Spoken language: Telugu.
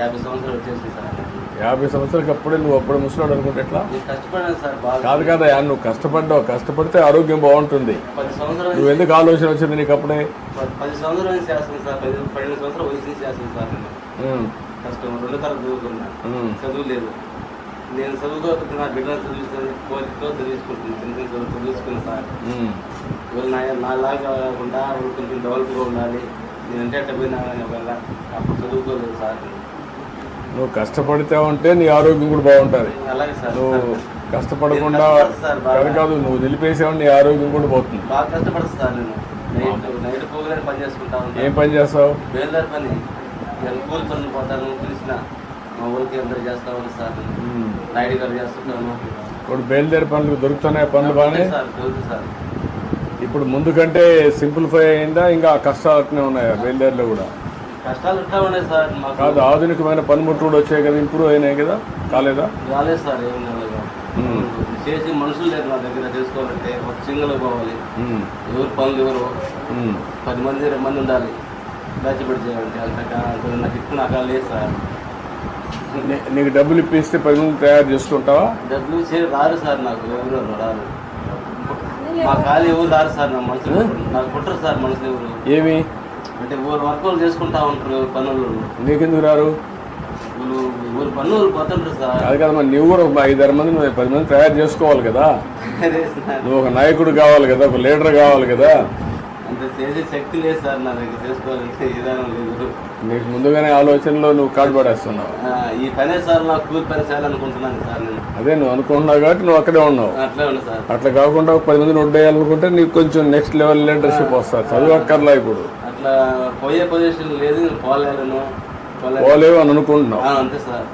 యాభై సంవత్సరాలు వచ్చేసి సార్. యాభై సంవత్సరాలకి అప్పుడే నువ్వు అప్పుడు ముసలాడు అనుకుంటే ఎట్లా? నేను కష్టపడాను సార్ కాదు కదా నువ్వు కష్టపడ్డావు. కష్టపడితే ఆరోగ్యం బాగుంటుంది. పది సంవత్సరాలు నువ్వు ఎందుకు ఆలోచన వచ్చింది నీకు అప్పుడే? పది- సంవత్సరాలు చేస్తాను సార్ పది పన్నెండు సంవత్సరాలు వయసు చేస్తాను సార్ నేను. కష్టం రెండు తరగతి చదువుకున్నా. ఉమ్. చదువు లేదు. నేను నా బిడ్డలు చదివిస్తాను కోరికతో చదివించుకుంటున్నాను చిన్న చిన్న చదువు చదివించుకున్నాను సార్. ఉమ్. ఇవాళ నా నాలాగా కాకుండా కొంచెం డెవలప్గా ఉండాలి. అట్ట పోయినా వల్ల అప్పుడు చదువుకోలేదు సార్ నువ్వు కష్టపడితే ఉంటే నీ ఆరోగ్యం కూడా బాగుంటుంది. అలాగే సార్. నువ్వు కష్టపడకుండా. కాదు కాదు నువ్వు నిలిపేసావు నీ ఆరోగ్యం కూడా పోతుంది. ఏం పని చేస్తావు? ఇప్పుడు బయలుదేరి పనులు దొరుకుతున్నాయి పనులు బాగానే? సార్ దొరుకుతుంది సార్. ఇప్పుడు ముందు కంటే సింప్లిఫై అయిందా? ఇంకా కష్టాలు అట్నే ఉన్నాయా బయలుదేరిలో కూడా? కష్టాలు ఎట్లా ఉన్నాయి సార్ మాకు. కాదు ఆధునికమైన పనిముట్లు కూడా వచ్చాయి కదా ఇంప్రూవ్ అయినాయి కదా కాలేదా? రాలేదు సార్ ఏం ఉమ్. చేసి మనుషులు లేరు నా దగ్గర చేసుకోవాలంటే ఒక సింగల్ పోవాలి. ఎవరు పనులు ఎవరు. పది మంది ఇరవై మంది ఉండాలి. బ్యాచ్ పెట్టి చేయాలంటే అంతగా అంత నాకు ఇప్పుడు నాకు అలా లేదు సార్. నీ- నీకు డబ్బులు ఇప్పిస్తే పది మంది తయారు చేసుకుంటావా? డబ్బులు చే రారు సార్ నాకు ఎవరు రారు? మా ఖాళీ ఎవరు రారు సార్ నా మనుషులు నాకు పుట్టరు సార్ మనుషులు ఎవరు? ఏమి? అంటే ఊరు వర్క్ వాళ్ళు చేసుకుంటా ఉంటారు పనులు. నీకెందుకు రారు ఊరు పనులు ఊరు పోతుంటారు సార్. అది కదా మరి నువ్వు కూడా ఒక ఐదారు మంది పది మంది తయారు చేసుకోవాలి కదా. నువ్వు ఒక నాయకుడు కావాలి కదా ఒక లీడర్ కావాలి కదా. అంత చేసే శక్తి లేదు సార్ నా దగ్గర చేసుకోవాలంటే విధానం లేదు. నీకు ముందుగానే ఆలోచనలో నువ్వు కాడు పడేస్తున్నావు ఈ పనే సార్ నాకు కూలి పని చేయాలనుకుంటున్నాను సార్ నేను. అదే నువ్వు అనుకుంటున్నావు కాబట్టి నువ్వు అక్కడే ఉన్నావు. అట్లే సార్. అట్లా కాకుండా పది మందిని వడ్డేయాలనుకుంటే నీకు కొంచెం నెక్స్ట్ లెవెల్ లీడర్షిప్ వస్తుంది. చదువు అక్కర్లా ఇప్పుడు. పోయే పొజిషన్ లేదు నేను పోలేను పోలే. పోలేవు అని అనుకుంటున్నావు. ఆ, అంతే సార్.